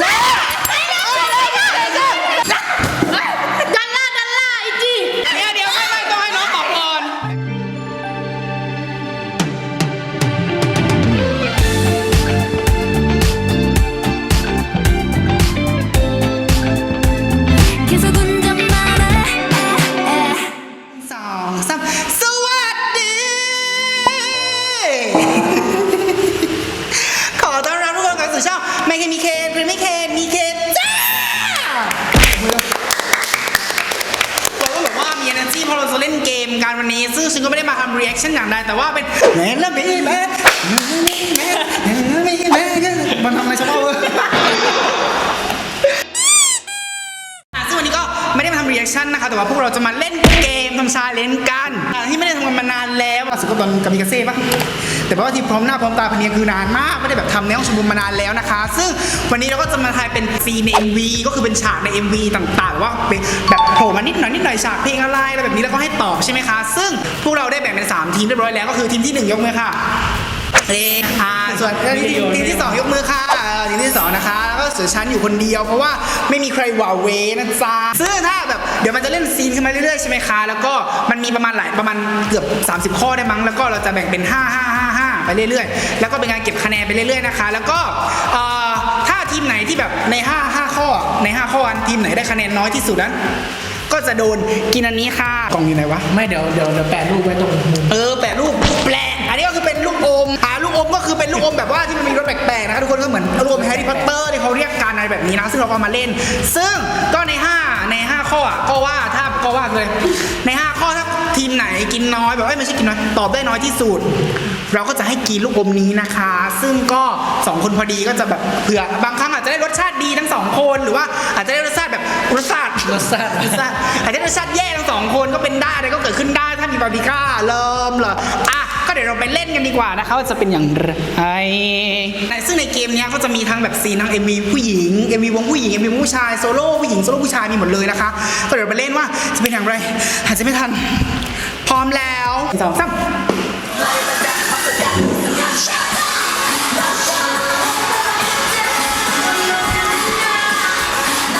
ดั วันนี้ ซึ่งฉันก็ไม่ได้มาทำรีแอคชั่นอย่างใดแต่ว่าเป็นแมนละบีแม่แม่แม่แม่มันทำอะไรชอบเว้ยอ่ซึ่งวันนี้ก็ไม่ได้มาทำรีแอคชั่นนะคะ แต่ว่าพวกเราจะมาเล่นเกม ทำชาเลนจ์กันที่ไม่ได้ทำกันมานานแล้วล่าสุดก็ตอนกามิกาเซ่ปะแต่ว่าที่พร้อมหน้าพร้อมตาพันนี้คือนานมากไม่ได้แบบทำในห้องชมนุมมานานแล้วนะคะ ซึ่งวันนี้เราก็จะมาถ่ายเป็นซีนใน MV ก็คือเป็นฉากใน MV ต่างๆว่าเป็นแบบโผล่มานิดหน่อยนิดหน่อยฉากเพลงอะไรอะไรแบบนี้แล้วก็ให้ตอบใช่ไหมคะ ซึ่งพวกเราได้แบ่งเป็นสามทีมเรียบร้อยแล้วก็คือทีมที่หนึ่งยกมือค่ะ เออ่าส่วนทีมทีมที่สองยกมือค่ะเออทีมที่สองนะคะแล้วก็เสือชั้นอยู่คนเดียวเพราะว่าไม่มีใครหว่าเวนะจ๊ะซึ่งถ้าแบบเดี๋ยวมันจะเล่นซีนขึ้นมาเรื่อยๆใช่ไหมคะแล้วก็มันมีประมาณหลายประมาณเกือบ 30 ข้อได้มั้งแล้วก็เราจะแบ่งเป็น 5 5 5 5 ไปเรื่อยๆ แล้วก็เป็นการเก็บคะแนนไปเรื่อยๆนะคะ แล้วก็เอ่อถ้าทีมไหนที่แบบใน 5 5 ข้อใน 5 ข้ออันทีมไหนได้คะแนนน้อยที่สุดนั้นก็จะโดนกินอันนี้ค่ะกล่องอยู่ไหนวะ ไม่เดี๋ยวเดี๋ยวเดี๋ยวแปะรูปไว้ตรงมุมเออแปะรูป คือเป็นลูกอมแบบว่าที่มันมีรสแปลกๆนะคะทุกคนก็เหมือนลูกอมแฮร์รี่พอตเตอร์ที่เขาเรียกกันอะไรแบบนี้นะซึ่งเราก็เอามาเล่น ซึ่งก็ใน 5 ใน 5 ข้ออะก็ว่าถ้าก็ว่าเลยใน 5 ข้อถ้าทีมไหนกินน้อยแบบเอ้ยไม่ใช่กินน้อยตอบได้น้อยที่สุดเราก็จะให้กินลูกอมนี้นะคะ ซึ่งก็ 2 คนพอดีก็จะแบบเผื่อบางครั้งอาจจะได้รสชาติดีทั้งสองคนหรือว่าอาจจะได้รสชาติแบบรสชาติรสชาติรสชาติอาจจะได้รสชาติแย่ทั้งสองคนก็เป็นได้อะไรก็เกิดขึ้นได้ถ้ามีบาร์บีก้าเริ่มเหรออะก็ เดี๋ยวเราไปเล่นกันดีกว่านะคะว่าจะเป็นอย่างไรในซึ่งในเกมเนี้ยก็จะมีทั้งแบบซีนทั้ง MV ผู้หญิง MV วงผู้หญิง MV วงผู้ชายโซโล่ผู้หญิงโซโล่ผู้ชายมีหมดเลยนะคะก็เดี๋ยวไปเล่นว่าจะเป็นอย่างไรหายใจไม่ทัน พร้อมแล้วสองสาม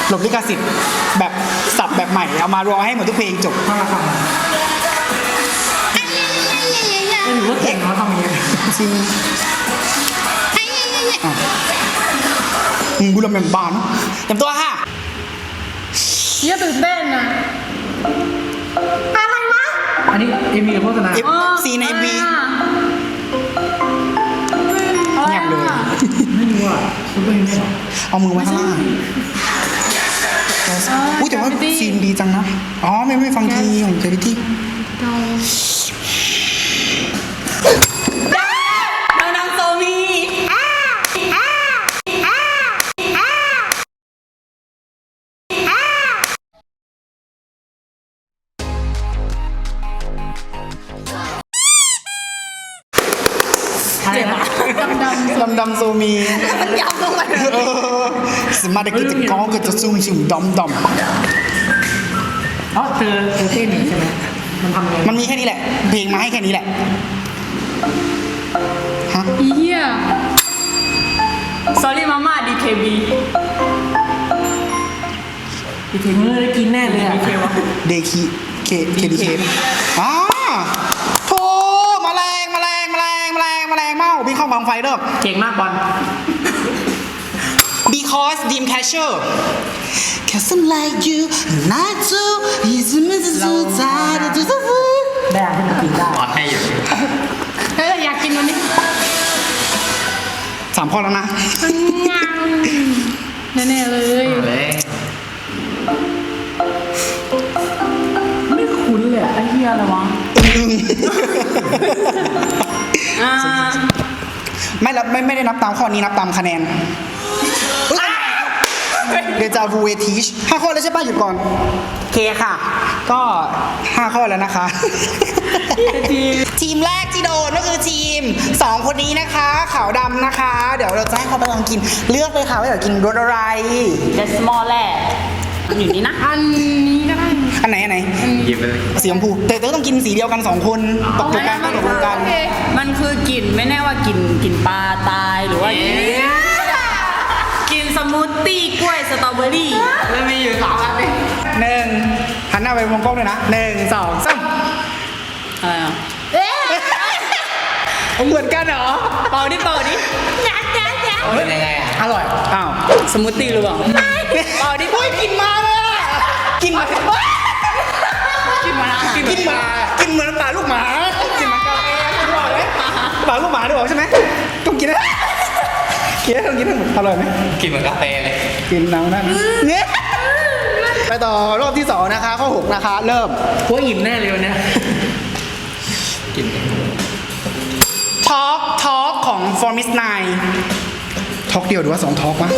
หลบลิขสิทธิ์แบบสับแบบใหม่ เอามารวมให้หมดทุกเพลงจบถ้าเราทำ ไม่รู้ว่าเก่งเนาะทำอย่างนี้จริงอะอืมกูลำแบบบานเต็มตัวค่ะเฮียตื่นเต้นนะอะไรวะ อันนี้เอ็มวีโฆษณาเอฟซีในวีอะไรเงียบเลยอะไม่รู้อะคุณไม่รู้หรอเอามือไว้ข้างล่างอุ้ยแต่ว่าซีนดีจังนะ อ๋อ ไม่ไม่ฟังทีของเจวิตี้ เรานำโซมีเจ็บอะดำดำดำดำโซมียาวลงไปเออสมาร์ทกิจกรก็จะซูมชิมดำดอ๋อเธอเธอเต้นนี่ใช่ไหมมันทำไงำมันมีแค่นี้แหละ เพลงมาให้แค่นี้แหละ ฮะอีเหี้ย sorry mama DKB อีกทีมือได้กินแน่เลยอะเดคีเคเคดีเคอ่าโธ่แมลงแมลงแมลงแมลงแมลงเมาบินเข้าบังไฟเด้อ เก่งมากบอล because dream catcher cause I'm like you not to is me to so tired to the ได้อะที่มันกินได้เามข้อแล้วนะแน่ๆเลยไม่คุ้นเลยอะไอ้เหี้ยอะไรวะอ่า ไม่รับไม่ไม่ได้นับตามข้อนี้นับตามคะแนน เดจาวูเวทีชห้าข้อแล้วใช่ป่ะหยุดก่อนโอเคค่ะ ก็ห้าข้อแล้วนะคะ ทีมแรกที่โดนก็คือทีมสองคนนี้นะคะขาวดำนะคะ เดี๋ยวเราจะให้เขาไปลองกิน เลือกเลยค่ะว่าอยากกินรสอะไร The small แรกอยู่นี่นะ อันนี้ก็ได้อันไหนอันไหน หยิบไปเลยสีชมพูแต่แต่ต้องกินสีเดียวกันสองคนตกลงกันตกลงกัน มันคือกลิ่นไม่แน่ว่ากลิ่นกลิ่นปลาตายหรือว่ากินส มูทตี้กล้วยสตรอเบอรี่แล้วมีอยู่สองอันนี่หนึ่งหันหน้าไปมองกล้องเลยนะหนึ่งสองสามอะไรอะเหมือนกันเหรอเป่าดิเป่าดิเป็นยังไงอะอร่อยอ้าวสมูทตี้หรือเปล่าเปล่าดิโอ้ยกินมาเลยอะกินมากินมาแล้วกินกินมากินเหมือนปลาลูกหมากินเหมือนกาแฟอร่อยไหมปลาลูกหมาด้วยใช่ไหมต้องกินนะ กินให้ต้องกินให้หมดอร่อยไหมกินเหมือนกาแฟเลยกินน้ำนั่นเนี่ยไปต่อรอบที่สองนะคะ ข้อหกนะคะ เริ่ม พวกอิ่มแน่เลยวันเนี้ยกินทอล์กทอล์กของ For Miss Nine ทอล์กเดียวหรือว่าสองทอล์กวะ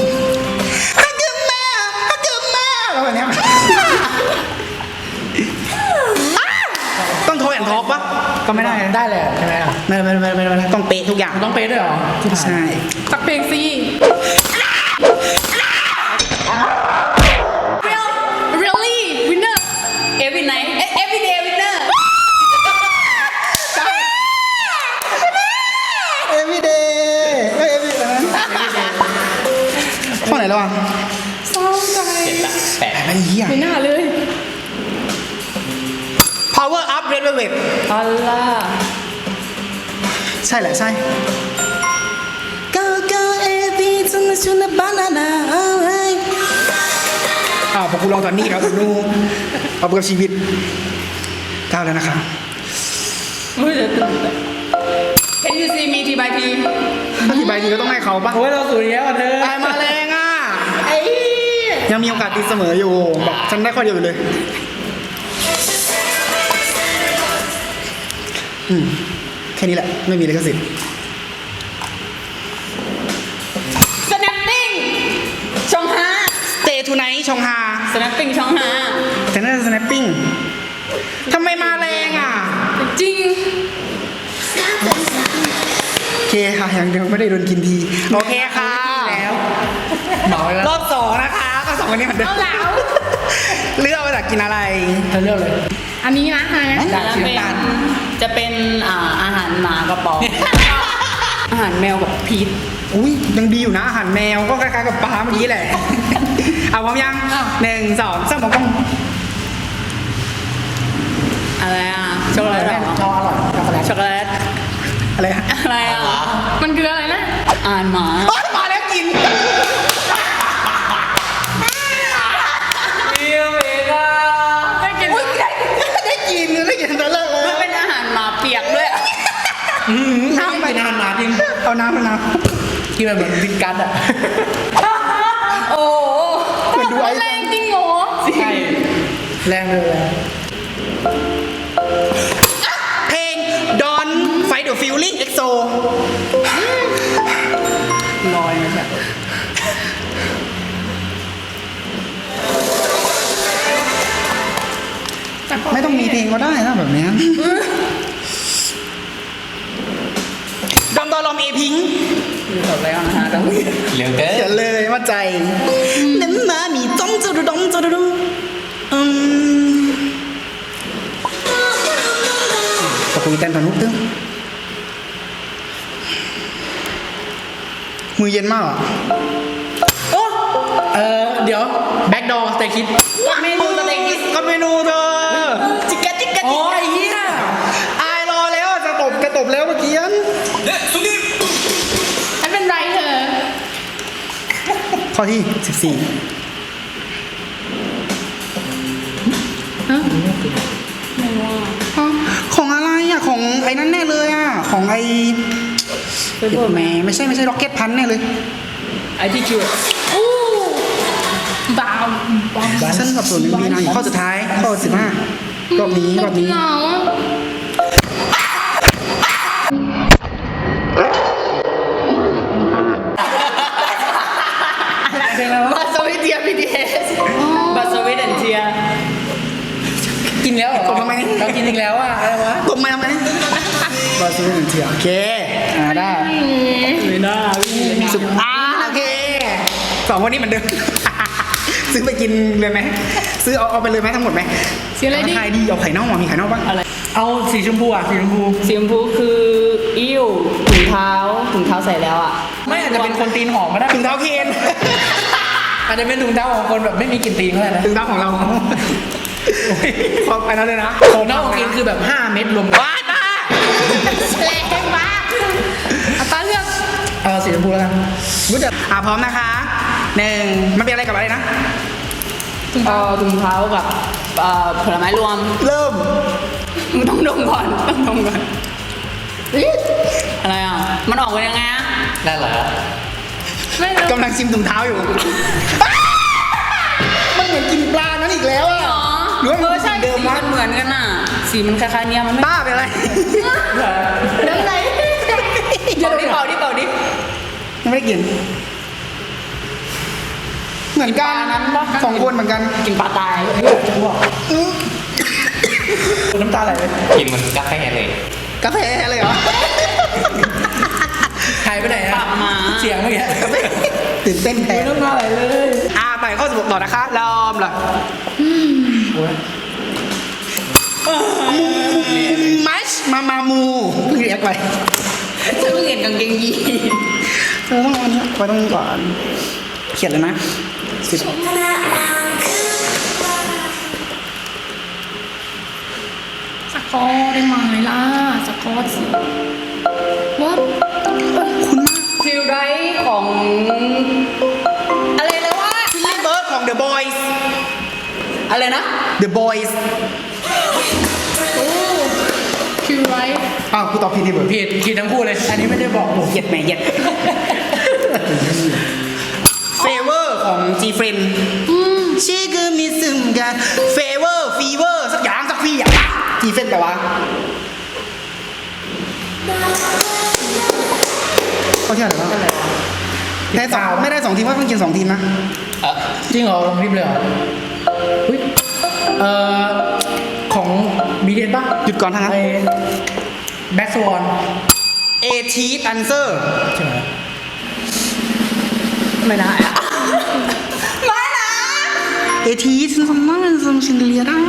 แอนทอล์กปะก็ไม่ได้นะได้เลยใช่ไหมอะไม่ไม่ไม่ไม่ไม่ไม่ต้องเป๊ะทุกอย่างมันต้องเป๊ะด้วยเหรอที่ผ่านใช่สักเพลงสิ Real really winner every night eh, every day winner เอวีเดย์เอวีเดย์ข้อไหนแล้วอะเศร้าใจเจ็ดละแปดไอ้เหี้ยไม่น่าเลย Red Velvet อัลล่าใช่แหละใช่ Go go every time you n a banana alright อาผมกูลองตอนนี้ครับหนูเอาเพื่อชีวิตก้าวแล้วนะครับเฮ้ยเดี๋ยวตื่น Can you see me ที่ใบทีถ้าที่ใบทีก็ต้องให้เขาปะโอ้ยเราสูญแล้วอะเธอตายมาแรงอะ ยังมีโอกาสตีเสมออยู่บอกฉันได้ข้อเดียวอยู่เลย อืมแค่นี้แหละ ไม่มีเลยก็สิทธิ์ snapping ช่องห้าเตทูไนท์ชองฮา snapping ช่องห้าแต่น่าจะสแนปปิ้งทำไมมาแรงอะ จริง โอเคค่ะยังยังไม่ได้โดนกินที โอเคค่ะแล้วเหมาไปแล้วรอบสองนะคะ ก็สองคนนี้เหมือนเดิมเอาแล้วเลือกว่าจะกินอะไร เธอเลือกเลย อันนี้นะอะไรนะได้สีเป็นน้ำตาลจะเป็นอ่าอาหารหมากระป๋อง อาหารแมวกับพีทอุ้ยยังดีอยู่นะอาหารแมวก็คล้ายๆกับปลาเมื่อกี้แหละ เอาพร้อมยังอ้าวหนึ่งสองสามผมต้องอะไรอะช็อกโกแลตเหรอชอบอร่อยช็อกโกแลตช็อกโกแลตอะไรฮะอะไรอะมันคืออะไรนะอาหารหมาโอ๊ยมาแล้วกิน ปียกด้วยน้ำไปกินอาหารหมาจริงเอาน้ำเอาน้กินแบบเหมือนดินกันอะ โอ้โหำเหมือนดูไอ้ แรงจริงเหรอใช่แรงเลยอะเพลง Don Fight the Feeling EXO ลอยนะแบบไม่ต้องมีเพลงก็ได้นะแบบเนี้ย ลอมเอพิงคือแบบอะไรอะนะฮะต้องเร็วเกินเขียนเลยว่าใจน้ำมามีจ้องจะดูดองจะดูดูอืมขอบคุณเต้นตอนนุ๊กตึ้งมือเย็นมากอะโอ้เออเดี๋ยวแบ็กดอร์แต่คิดเมนูสเต็กนี่ก็เมนูเธอจิกกะจิกกะอ๋อจิกกะไอ้เหี้ยอายรอแล้วจะตบจะตบแล้วเมื่อกี้อันไม่เป็นไรเธอ ข้อที่14ของอะไรอะ ของไอ้นั่นแน่เลยอะ ของไอ้ไปเพิ่มแหมไม่ใช่ไม่ใช่ ร็อกเก็ตพันแน่เลย ไอที่คิวอู้บาวบาวฉันกับส่วนหนึ่งมีนะอยู่ข้อสุดท้าย ข้อ15รอบนี้รอบนี้เหงาเพล อีกแล้วอะอะไรวะกดมาทำไมเนี่ยบอสซูนเทียโอเคอ่าได้ไม่น่าพี่สุดอ่าโอเคสองคนนี้เหมือนเดิมซื้อไปกินเลยไหมซื้อเอาเอาไปเลยไหมทั้งหมดไหมเสียอะไรดิไข่ดีเอาไข่นอกมามีไข่นอกปะอะไรเอาสีชมพูอะสีชมพูสีชมพูคืออิ่วถุงเท้าถุงเท้าใส่แล้วอะไม่อาจจะเป็นคนตีนหอมก็ได้ถุงเท้าเคนอาจจะเป็นถุงเท้าของคนแบบไม่มีกลิ่นตีนก็ได้นะถึงเท้าของเรา ความไปนั้นเลยนะถุงเท้าของกินคือแบบ 5 เม็ดรวมกันว้าตาแรงมากเอาตาเลือกเออสีชมพูแล้วกันรู้จักอะพร้อมนะคะหนึ่งมันเป็นอะไรกับอะไรนะเอ่อถุงเท้ากับเอ่อผลไม้รวมเริ่มมึงต้องดมก่อนต้องดมก่อนอุ๊ยอะไรอะ มันออกมายังไงอะน่ารักไม่รู้กำลังชิมถุงเท้าอยู่ มันเหมือนกินปลานั้นอีกแล้วอะหรอ หรือว่าเอมันอใช่เดิมสีวะมันเหมือนกันอะ สีมันคล้ายๆเนี้ยมันไม่ป้าเป็นอะไรน้ำไหนเป่าดิเป่าดิเป่าดิยังไม่ได้กิน เหมือนกันปลานั้นปะสองคนเหมือนกัน กินปลาตายน้ำตาไหลเลยกินเหมันกาแฟเลย กาแฟเลยเหรอหายไปไหนปอะรับมาเสียงเมื่อกี้ตื่นเต้นแทนน้ำตาไหลเลย อ่าไปข้อสิบหกต่อนะคะลอมล่ะ มัชมามามูเพิ่งเรียกไปฉันเพิ่งเห็นกางเกงยีนเออต้องเอนนี้ไว้ตรงก่อน เขียนเลยนะสิบสักคอได้ไหมล่ะสักคอสิว่าคุณมากฟิลไรของ อะไรนะ The Boys ฟิลไรอ้าวกูตอบผิดที่เบิร์ดผิดผิดทั้งคู่เลย อันนี้ไม่ได้บอกผมเหยียดแหม่เหยียดเฟเวอร์ของ G Friend ชื่อคือมิซึมกันเฟเวอร์ฟีเวอร์สักอย่างสักฟีอย่าง G Friend แต่ว่าเขาเที่ยวไหนวะได้สองไม่ได้สองทีมว่าต้องกินสองทีมนะเออจริงเหรอลงคลิปเลยเหรอ อุ๊ยเอ่อของบีเดนป่ะหยุดก่อนทั้งนั้นไอ้แบ็กสวอนเอทีอันเซอร์ใช่ไหมไม่ได้อะไม่นะเอทีฉันทำได้ฉันชินเลียได้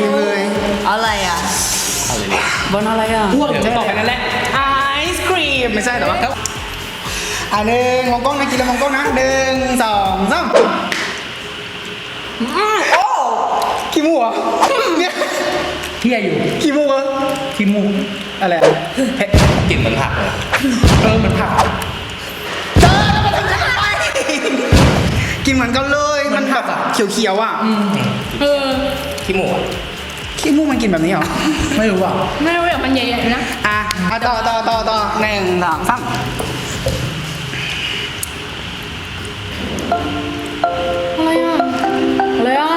ทั้งสองทีมเลยอะไรอะอะไรเนี่ยบนอะไรอะอ้วกจะบอกไปนั่นแหละไอศครีมไม่ใช่แต่ว่าอะหนึ่งมองกล้องนะกินแล้วมองกล้องนะหนึ่งสองสามโอ้ขี้มูกเหรอเนี่ยเที่ยอยู่ขี้มูกเหรอขี้มูกอะไรอะเผ็ดกินเหมือนผักเลยเออเหมือนผักเจอแล้วมันทำยังไงกินเหมือนกันเลยมันแบบเขียวๆอะเออขี้หมูอะ ขี้มูกมันกินแบบนี้เหรอ ไม่รู้อะไม่รู้อย่างมันใหญ่ๆนะอะอะต่อต่อต่อต่อหนึ่งสองสามอะไรอะอะไรอะ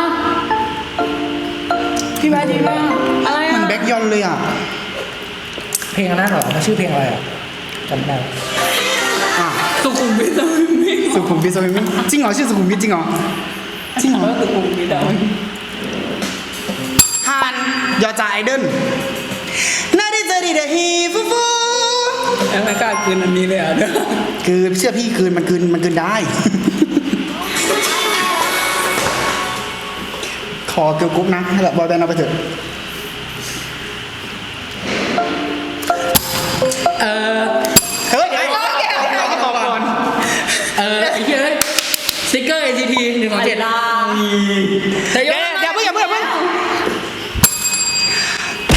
พี่แบดีมากอะไรเหอะมันแบ็กยอนเลยอะ เพลงอันนั้นเหรอมันชื่อเพลงอะไรอะจำไม่ได้อะสุขุมวิทสุขุมวิทสุขุมวิทสุขุมวิทจริงเหรอชื่อสุขุมวิทจริงเหรอจริงเหรอสุขุมวิทอะฮาน ยอจาไอเดนน่าได้เจอดีเดฮีฟูฟูแล้วไม่กล้าคืนอันนี้เลยอะคือเชื่อพี่คืนมันคืนมันคืนได้ ขอเกิร์ลกรุ๊ปนะให้แบบบอยแบนด์เอาไปเถอะเออเฮ้ยเดี๋ยวให้ขอก่อนเออไอ้เหี้ยเอ้ยสติ๊กเกอร์ NCT หนึ่งสองเจ็ดลาแต่ยเดี๋ยวก เดี๋ยวเพิ่งอย่าเพิ่งอย่าเพิ่ง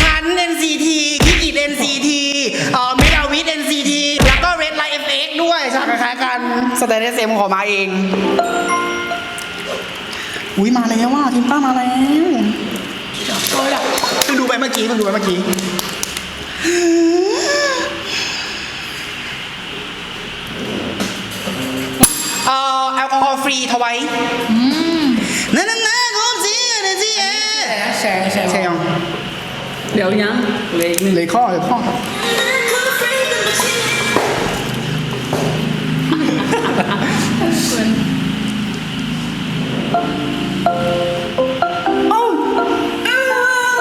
พัน NCT คิกิด NCT เอ่อเมดาวิด NCT แล้วก็ Red Light FX ด้วยฉากคล้ายๆกันสแตนเดสเซมขอมาเอง อุ้ยมาแล้วว่าทีมป้ามาแล้วเพิ่งดูไปเมื่อกี้เพิ่งดูไปเมื่อกี้เอ่อแอลกอฮอล์ฟรีทวายนั่นนั่นนั่นผมจีอะไรจีเอแชร์แชร์ใช่ยัง เดี๋ยวยังเหล็กยข้อเหลยข้อ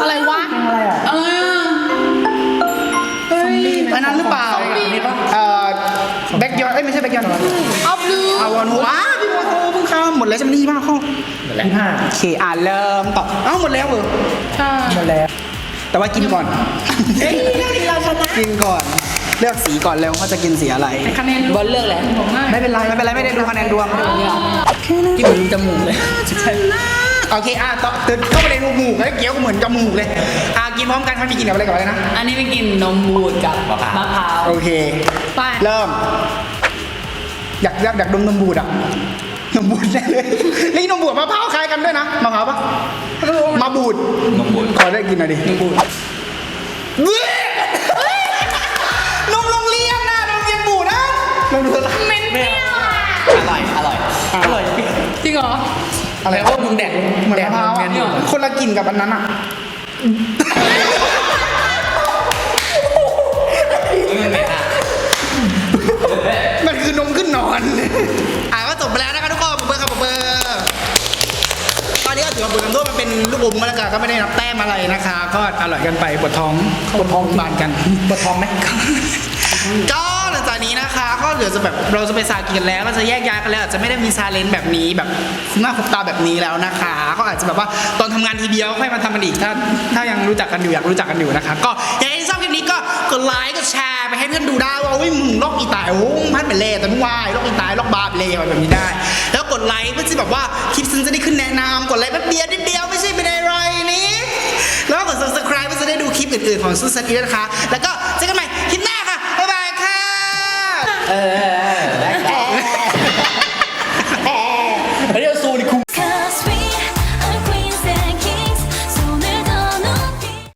อะไรวะะเอออันนั้นหรือเปล่าเออแบกยอนไม่ใช่แบกยอนหรอเอาบลูอาวอนฮูอ้าพี่วอนฮูเพิ่งเข้าหมดแล้วใช่หมนี่ยี่ห้าข้อหมดแล้วโอเคอ่านเริ่มต่อเอ้าหมดแล้วเหรอใช่ หมดแล้ว แต่ว่ากินก่อนเฮ้ยเรื่องนี้เราชนะกินก่อน เลือกสีก่อนเร็วว่าจะกินสีอะไร คะแนนบอลเลือกแหละไม่เป็นไรไม่เป็นไรไม่ได้ดูคะแนนดวงที่เหมือนจมูกเลยโอเคอะต่อตื่นเข้าไปในรูหมูกแล้วเกี้ยวก็เหมือนจมูกเลยอะกินพร้อมกันท่านมีกินกับอะไรกับอะไรนะ อันนี้ไม่กินนมบูดกับมะพร้าวมะพร้าวโอเค ไป เริ่ม อยากอยากอยากดมนมบูดอะน มบูดแน่เลยนี่นมบูดกับมะพร้าวคล้ายกันด้วยนะมะพร้าวปะมาบูดนมบูดขอได้กินหน่อยดินมบูดนมโรงเรียนนะนมโรงเรียนบูดนะลองดูละเหม็นเปรี้ยวอะอร่อยอร่อยอร่อยจริงเหรออะไรแล้วก็มึงแดกเหมือนแดมะกพร้าวเงิอะนอยู่คนละกลิ่นกับอันนั้นอะมันเหม็นอะมันคือนมขึ้นนอน อะก็จบไปแล้วนะคะทุกคนปรบ มือครับปรบมือตอนนี้ก็ถือว่าบุญคำโทษมันเป็นลูกอมก็แล้วกันก็ไม่ได้นับแต้มอะไรนะคะ ก็อร่อยกันไปปวดท้องปวดท้องบานกันปวดท้องไหมก็หลังจากนี้นะคะ ก็เดี๋ยวจะแบบเราจะไปซากิกันแล้วก็จะแยกย้ายกันแล้วอาจจะไม่ได้มีซาเลนแบบนี้แบบคุ้มหน้าคุ้มตาแบบนี้แล้วนะคะ ก็อาจจะแบบว่าตอนทำงานทีเดียวค่อยมาทำกันอีกถ้าถ้ายังรู้จักกันอยู่อยากรู้จักกันอยู่นะคะ ก็อยากให้ชอบคลิปนี้ก็กดไลค์กดแชร์ไปให้เพื่อนดูได้ว่าโอ้ยมึงลอกอีตายโอ้ยพันเป็นเล่แต่มึงวายลอกอีตายลอกบาปเล่อะไรแบบนี้ได้แล้ว กดไลค์เพื่อที่แบบว่าคลิปซึ้งจะได้ขึ้นแนะนำกดไลค์แป๊บเดียวนิดเดียวไม่ใช่เป็นอะไรนี่แล้วก็กด subscribe เพื่อจะได้ดูคลิปอื่นๆของซูซันอีนะคะ แล้วก็เจอกันใหม่คลิปหน้าค่ะบ๊ายบายค่ะ เออ